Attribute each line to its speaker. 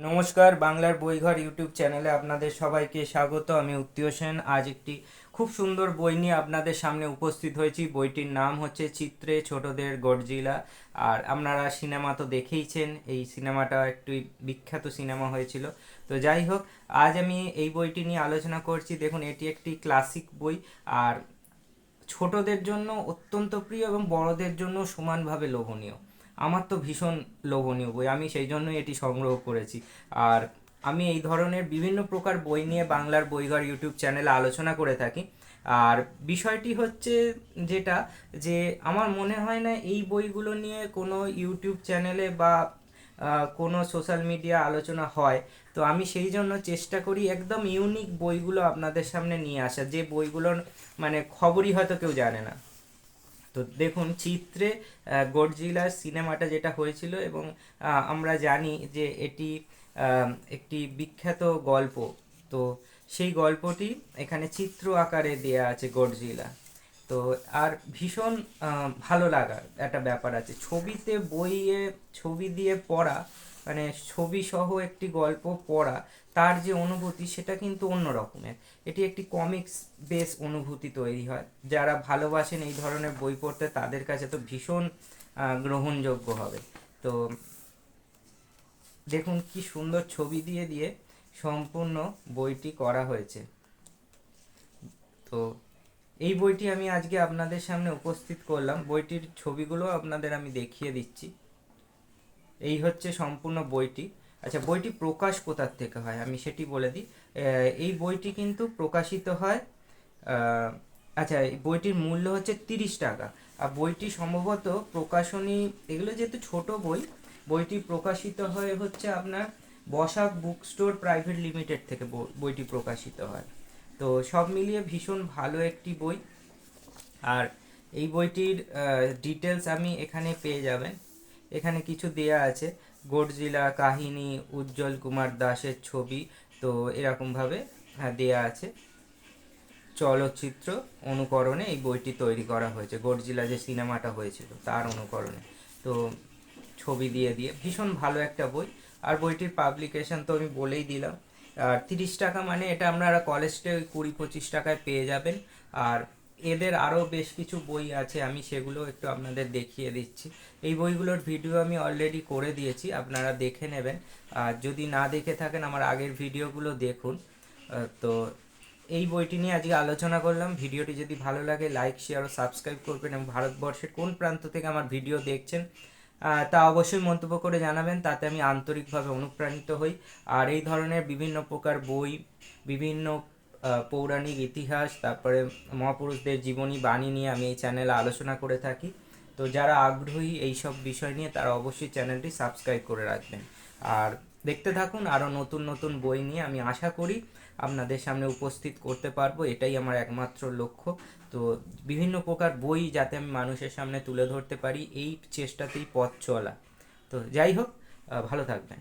Speaker 1: নমস্কার, বাংলার বইঘর ইউটিউব চ্যানেলে আপনাদের সবাইকে স্বাগত। আমি উত্তীয় সেন। আজ একটি খুব সুন্দর বই নিয়ে আপনাদের সামনে উপস্থিত হয়েছি। বইটির নাম হচ্ছে চিত্রে ছোটদের গডজিলা। আর আপনারা সিনেমা তো দেখেইছেন। এই সিনেমাটা একটু বিখ্যাত সিনেমা হয়েছিল। তো যাই হোক, আজ আমি এই বইটি নিয়ে আলোচনা করছি। দেখুন, এটি একটি ক্লাসিক বই। আর ছোটদের জন্য অত্যন্ত প্রিয় এবং বড়দের জন্য সমানভাবে লোভনীয়। আমার তো ভীষণ লোভনীয় বই, আমি সেই জন্যই এটি সংগ্রহ করেছি। আর আমি এই ধরনের বিভিন্ন প্রকার বই নিয়ে বাংলার বইঘর ইউটিউব চ্যানেলে আলোচনা করে থাকি। আর বিষয়টি হচ্ছে যেটা, যে আমার মনে হয় না এই বইগুলো নিয়ে কোনো ইউটিউব চ্যানেলে বা কোনো সোশ্যাল মিডিয়া আলোচনা হয়। তো আমি সেই জন্য চেষ্টা করি একদম ইউনিক বইগুলো আপনাদের সামনে নিয়ে আসা যে বইগুলোর মানে খবরই হয়তো কেউ জানে না। তো দেখুন, চিত্রে গডজিলার সিনেমাটা যেটা হয়েছিল এবং আমরা জানি যে এটি একটি বিখ্যাত গল্প। তো সেই গল্পটি এখানে চিত্র আকারে দেয়া আছে গডজিলা। তো আর ভীষণ ভালো লাগার একটা ব্যাপার আছে। ছবিতে, বইয়ে, ছবি দিয়ে পড়া মানে ছবি সহ একটি গল্প পড়া, তার যে অনুভূতি সেটা কিন্তু অন্য রকমের। এটি একটি কমিক্স বেস অনুভূতি তৈরি হয়। যারা ভালোবাসেন এই ধরনের বই পড়তে, তাদের কাছে তো ভীষণ গ্রহণযোগ্য হবে। তো দেখুন কি সুন্দর ছবি দিয়ে দিয়ে সম্পূর্ণ বইটি করা হয়েছে। তো এই বইটি আমি আজকে আপনাদের সামনে উপস্থিত করলাম। বইটির ছবিগুলো আপনাদের আমি দেখিয়ে দিচ্ছি। এই হচ্ছে সম্পূর্ণ বইটি। আচ্ছা বইটি প্রকাশ কোথার থেকে হয়? আমি সেটি বলে দিই। এই বইটি কিন্তু প্রকাশিত হয় আচ্ছা এই বইটির মূল্য হচ্ছে তিরিশ টাকা। আর বইটি সম্ভবত প্রকাশনী, এগুলো যেহেতু ছোট বই, বইটি প্রকাশিত হয় হচ্ছে আপনার Basak book store private limited থেকে বই- বইটি প্রকাশিত হয়। তো সব মিলিয়ে ভীষণ ভালো একটি বই। আর এই বইটির ডিটেলস আমি এখানে পেয়ে যাবেন। এখানে কিছু দেয়া আছে। গডজিলা কাহিনী, উজ্জ্বল কুমার দাসের ছবি, তো এরকমভাবে হ্যাঁ দেয়া আছে। চলচ্চিত্র অনুকরণে এই বইটি তৈরি করা হয়েছে। গডজিলা যে সিনেমাটা হয়েছিল, তার অনুকরণে। তো ছবি দিয়ে দিয়ে, ভীষণ ভালো একটা বই। আর বইটির পাবলিকেশন তো আমি বলেই দিলাম। আর তিরিশ টাকা মানে এটা আপনারা কলেজে ওই কুড়ি পঁচিশ টাকায় পেয়ে যাবেন। আর এদের আরও বেশ কিছু বই আছে, আমি সেগুলো একটু আপনাদের দেখিয়ে দিচ্ছি। এই বইগুলোর ভিডিও আমি অলরেডি করে দিয়েছি, আপনারা দেখে নেবেন। আর যদি না দেখে থাকেন, আমার আগের ভিডিওগুলো দেখুন। তো এই বইটি নিয়ে আজকে আলোচনা করলাম। ভিডিওটি যদি ভালো লাগে লাইক শেয়ার ও সাবস্ক্রাইব করবেন এবং ভারতবর্ষের কোন প্রান্ত থেকে আমার ভিডিও দেখছেন তা অবশ্যই মন্তব্য করে জানাবেন। তাতে আমি আন্তরিকভাবে অনুপ্রাণিত হই। আর এই ধরনের বিভিন্ন প্রকার বই, বিভিন্ন পৌরাণিক ইতিহাস, তারপরে মহাপুরুষদের জীবনী, বাণী নিয়ে আমি এই চ্যানেলে আলোচনা করে থাকি। তো যারা আগ্রহী এই সব বিষয় নিয়ে, তারা অবশ্যই চ্যানেলটি সাবস্ক্রাইব করে রাখবেন। আর দেখতে থাকুন আরও নতুন নতুন বই নিয়ে। আমি আশা করি আপনাদের সামনে উপস্থিত করতে পারব। এটাই আমার একমাত্র লক্ষ্য। তো বিভিন্ন প্রকার বই যাতে আমি মানুষের সামনে তুলে ধরতে পারি, এই চেষ্টাতেই পথ চলা। তো যাই হোক ভালো থাকবেন।